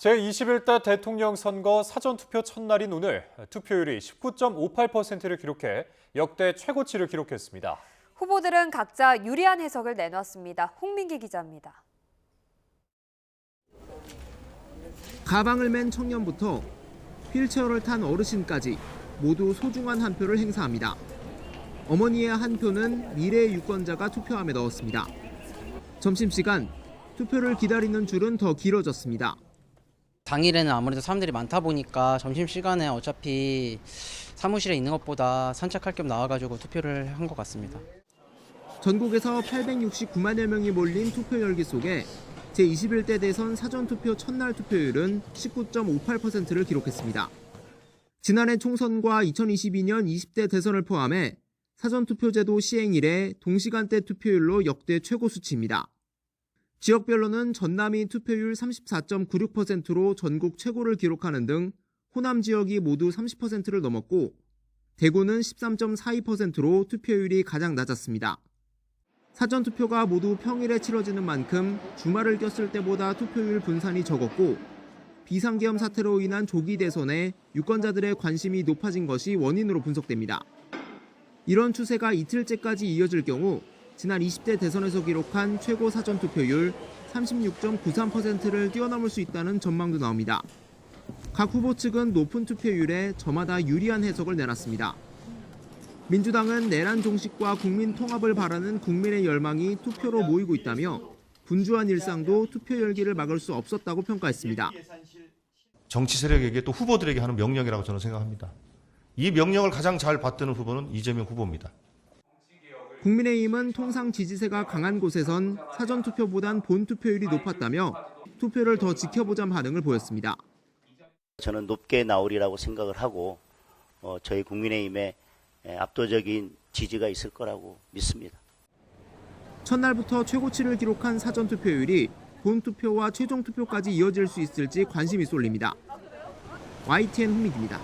제21대 대통령 선거 사전투표 첫날인 오늘 투표율이 19.58%를 기록해 역대 최고치를 기록했습니다. 후보들은 각자 유리한 해석을 내놨습니다. 홍민기 기자입니다. 가방을 맨 청년부터 휠체어를 탄 어르신까지 모두 소중한 한 표를 행사합니다. 어머니의 한 표는 미래의 유권자가 투표함에 넣었습니다. 점심시간 투표를 기다리는 줄은 더 길어졌습니다. 당일에는 아무래도 사람들이 많다 보니까 점심시간에 어차피 사무실에 있는 것보다 산책할 겸 나와가지고 투표를 한 것 같습니다. 전국에서 869만여 명이 몰린 투표 열기 속에 제21대 대선 사전투표 첫날 투표율은 19.58%를 기록했습니다. 지난해 총선과 2022년 20대 대선을 포함해 사전투표제도 시행 이래 동시간대 투표율로 역대 최고 수치입니다. 지역별로는 전남이 투표율 34.96%로 전국 최고를 기록하는 등 호남 지역이 모두 30%를 넘었고 대구는 13.42%로 투표율이 가장 낮았습니다. 사전투표가 모두 평일에 치러지는 만큼 주말을 꼈을 때보다 투표율 분산이 적었고 비상계엄 사태로 인한 조기 대선에 유권자들의 관심이 높아진 것이 원인으로 분석됩니다. 이런 추세가 이틀째까지 이어질 경우 지난 20대 대선에서 기록한 최고 사전 투표율 36.93%를 뛰어넘을 수 있다는 전망도 나옵니다. 각 후보 측은 높은 투표율에 저마다 유리한 해석을 내놨습니다. 민주당은 내란 종식과 국민 통합을 바라는 국민의 열망이 투표로 모이고 있다며 분주한 일상도 투표 열기를 막을 수 없었다고 평가했습니다. 정치 세력에게 또 후보들에게 하는 명령이라고 저는 생각합니다. 이 명령을 가장 잘 받드는 후보는 이재명 후보입니다. 국민의힘은 통상 지지세가 강한 곳에선 사전투표보단 본투표율이 높았다며 투표를 더 지켜보자 반응을 보였습니다. 저는 높게 나오리라고 생각을 하고 어, 저희 국민의힘에 에, 압도적인 지지가 있을 거라고 믿습니다. 첫날부터 최고치를 기록한 사전투표율이 본투표와 최종투표까지 이어질 수 있을지 관심이 쏠립니다. YTN 홍민기입니다.